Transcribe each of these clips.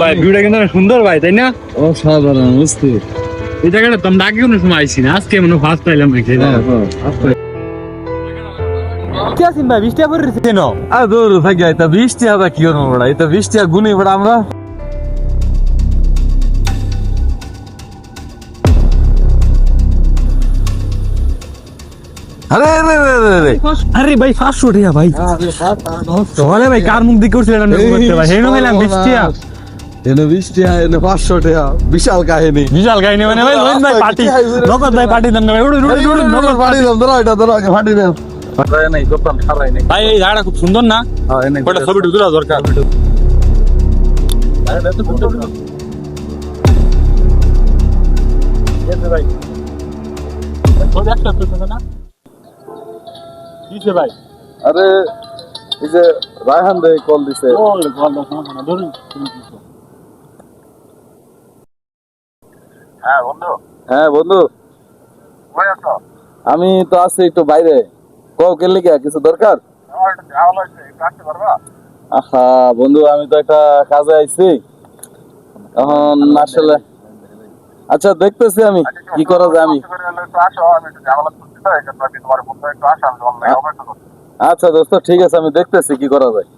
ভাই ভিউটা কিন্তু অনেক সুন্দর ভাই তাই না? অসাধারণ বুঝতে এই জায়গাটা তো আমরা আগে কোনো সময় আইসি না আজকে মনে ফার্স্ট পাইলাম নাকি? কি আছেন ভাই বৃষ্টি পড়ে রয়েছে না আর দূর থেকে এটা বৃষ্টি হবে কি করব বড়া? এটা বৃষ্টি আর গুনি বড়া আমরা। আরে আরে আরে আরে আরে। আরে ভাই পাঁচশো টাকা ভাই। সকালে ভাই কার মুখ দিকে ভাই হেনো বৃষ্টি এনে হয় পাঁচশো টাকা বিশাল কাহিনী। বিশাল গাইনি মানে ভাই লোন ভাই পার্টি। নগদ ভাই পার্টি দেন ভাই উড়ুন উড়ুন উড়ুন নগদ ফাটি দাও ধরো এটা ধরো আগে ফাটি দাও নাই দোকান খারাই নাই। ভাই এই জায়গাটা খুব সুন্দর না? হ্যাঁ ওটা ছবি তোলা দরকার? ভাই। কিসে ভাই। আরে এই যে রায়হান দে কল দিছে। হ্যাঁ বন্ধু। হ্যাঁ বন্ধু। আমি তো আছি একটু বাইরে। কও কে? লিখে কিছু দরকার? আহা বন্ধু আমি তো একটা কাজে আইছি। এখন আসলে আচ্ছা দেখতেছি আমি। কি করা যায় আমি? আচ্ছা দোস্ত ঠিক আছে আমি দেখতেছি কি করা যায়।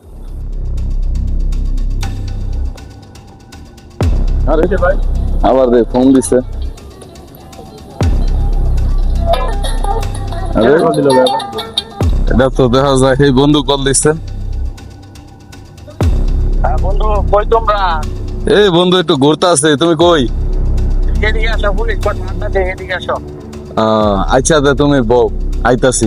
আরে ভাই আবার দে ফোন দিছে। এটা তো দেখা যায় এই বন্ধু কল দিছে। হ্যাঁ বন্ধু কই তোমরা? এই বন্ধু একটু ঘুরতে আছে তুমি কই? এদিকে আসো পুলিশ কোর্ট এদিকে আসো। আহ, আচ্ছা দে তুমি বউ আইতাছি।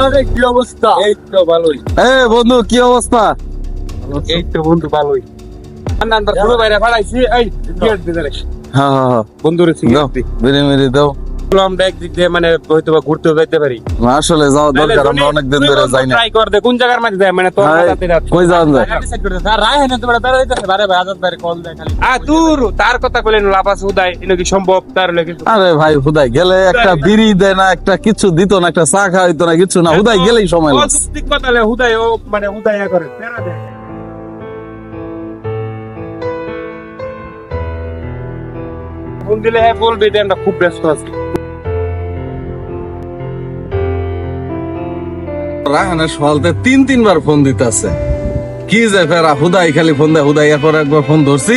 আরে কি অবস্থা? এই তো ভালোই। এ বন্ধু কি অবস্থা? এই তো বন্ধু ভালোই। আন্দার পুরো বাইরে ফাড়াইছি এই গেট দিয়ে রে হ্যাঁ হ্যাঁ বন্ধুরে মেরে মেরে দাও। আমরা একদিক দিয়ে মানে হয়তো বা ঘুরতে যাইতে পারি। আসলে যাওয়া দরকার আমরা অনেকদিন ধরে যাই না। ট্রাই কর দে কোন জায়গার মাঝে যায় মানে তোর কই যাওয়া যায়? তার কথা কইলেন উদয় এনে কি সম্ভব? তার লাগে আরে ভাই হুদাই গেলে একটা বিড়ি দেয় না একটা কিছু দিত না একটা চা খাওয়াইতো না কিছু না হুদাই গেলেই সময় লাগে। অযৌক্তিক কথা হুদায় ও মানে করে তেরা দেয়। ফোন দিলে হ্যাঁ বলবি যে আমরা খুব ব্যস্ত আছি। তিন তিনবার ফোন দিতেছে। কি যে ফেরা, হুদাই খালি ফোন দেয়, হুদাই, এরপর একবার ফোন ধরছি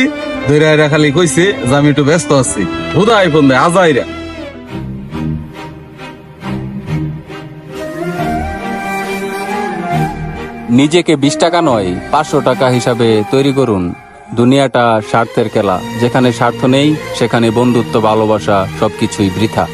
খালি কইছে যে আমি একটু ব্যস্ত আছি। হুদাই ফোন দেয় আজাইরা নিজেকে বিশ টাকা নয়, পাঁচশো টাকা হিসাবে তৈরি করুন। দুনিয়াটা স্বার্থের খেলা, যেখানে স্বার্থ নেই, সেখানে বন্ধুত্ব, ভালোবাসা সবকিছুই বৃথা।